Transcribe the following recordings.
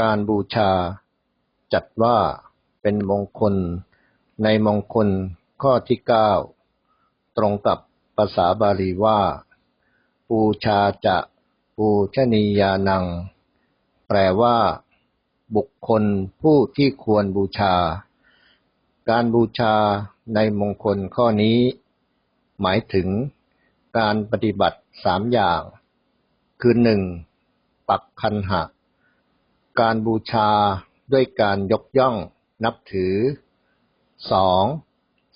การบูชา จัดว่าเป็นมงคล ในมงคลข้อที่เก้าตรงกับภาษาบาลีว่า ปูชาจะปูชนียานัง แปลว่า บุคคลผู้ที่ควรบูชา การบูชาในมงคลข้อนี้ หมายถึงการปฏิบัติสามอย่าง คือหนึ่งปักคันหะ การบูชาด้วยการยกย่องนับถือสอง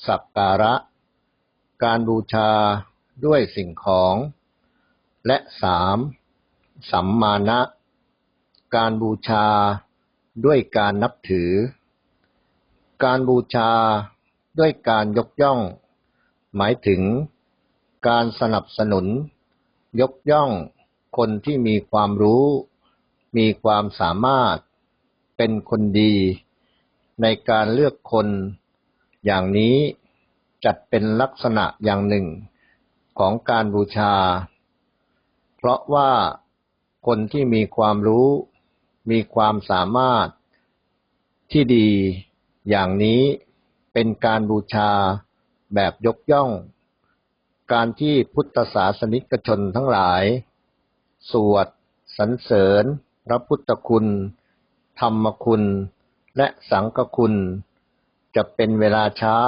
สักการะ การบูชาด้วยสิ่งของ และสามสัมมาณะ การบูชาด้วยการนับถือ การบูชาด้วยการยกย่อง หมายถึง การสนับสนุน ยกย่องคนที่มีความรู้ มีความสามารถเป็นคนดีในการเลือกคนอย่างนี้จัดเป็นลักษณะอย่างหนึ่งของการบูชา เพราะว่าคนที่มีความรู้ มีความสามารถที่ดีอย่างนี้เป็นการบูชาแบบยกย่อง การที่พุทธศาสนิกชนทั้งหลาย สวดสรรเสริญ พระพุทธคุณ ธรรมคุณ และสังฆคุณ จะเป็นเวลาเช้า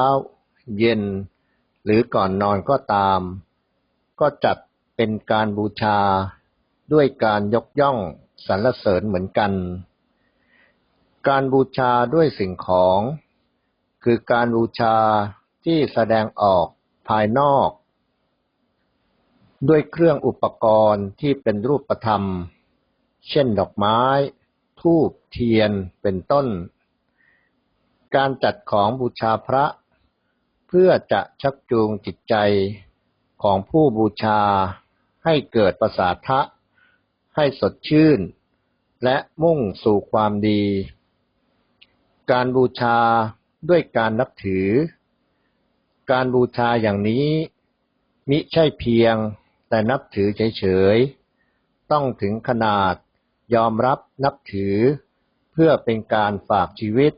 เย็น หรือก่อนนอนก็ตาม ก็จัดเป็นการบูชาด้วยการยกย่องสรรเสริญเหมือนกัน การบูชาด้วยสิ่งของ คือการบูชาที่แสดงออกภายนอก ด้วยเครื่องอุปกรณ์ที่เป็นรูปธรรม เช่นดอกไม้ธูปเทียน เป็นต้น การจัดของบูชาพระ เพื่อจะชักจูงจิตใจของผู้บูชาให้เกิดประสาทะ ให้สดชื่น และมุ่งสู่ความดี การบูชาด้วยการนับถือ การบูชาอย่างนี้ มิใช่เพียงแต่นับถือเฉยๆ ต้องถึงขนาด ยอมรับนับถือ เพื่อเป็นการฝากชีวิต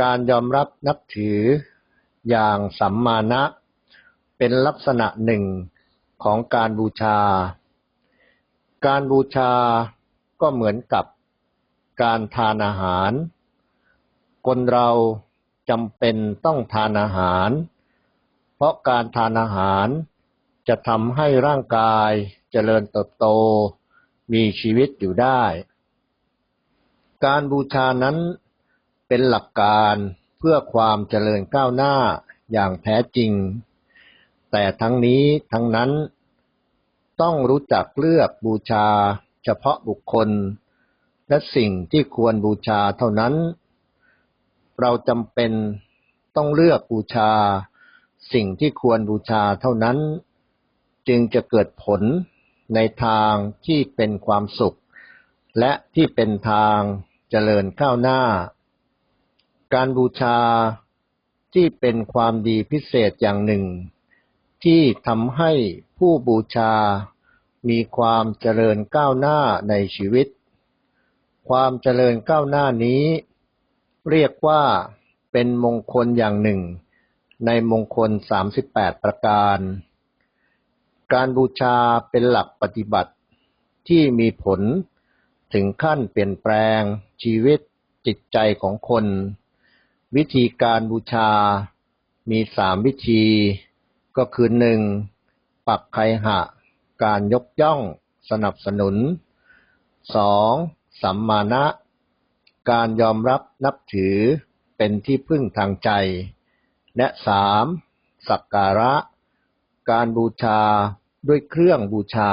การยอมรับนับถือ อย่างสัมมาณะ เป็นลักษณะหนึ่งของการบูชา การบูชาก็เหมือนกับการทานอาหาร คนเราจำเป็นต้องทานอาหาร เพราะการทานอาหารจะทำให้ร่างกายเจริญเติบโต มีชีวิตอยู่ได้ การบูชานั้นเป็นหลักการเพื่อความเจริญก้าวหน้าอย่างแท้จริง แต่ทั้งนี้ทั้งนั้นต้องรู้จักเลือกบูชาเฉพาะบุคคล และสิ่งที่ควรบูชาเท่านั้น เราจำเป็นต้องเลือกบูชา สิ่งที่ควรบูชาเท่านั้น จึงจะเกิดผล ในทางที่เป็นความสุข และที่เป็นทางเจริญก้าวหน้า การบูชาที่เป็นความดีพิเศษอย่างหนึ่ง ที่ทำให้ผู้บูชามีความเจริญก้าวหน้าในชีวิต ความเจริญก้าวหน้านี้ เรียกว่าเป็นมงคลอย่างหนึ่ง ในมงคล 38 ประการ การบูชาเป็นหลักปฏิบัติที่มีผลถึงขั้นเปลี่ยนแปลงชีวิตจิตใจของคน วิธีการบูชามีสามวิธี ก็คือหนึ่งปักไคหะ การยกย่องสนับสนุนสองสัมมาณะ การยอมรับนับถือเป็นที่พึ่งทางใจ และสามสักการะ การบูชา ด้วยเครื่องบูชา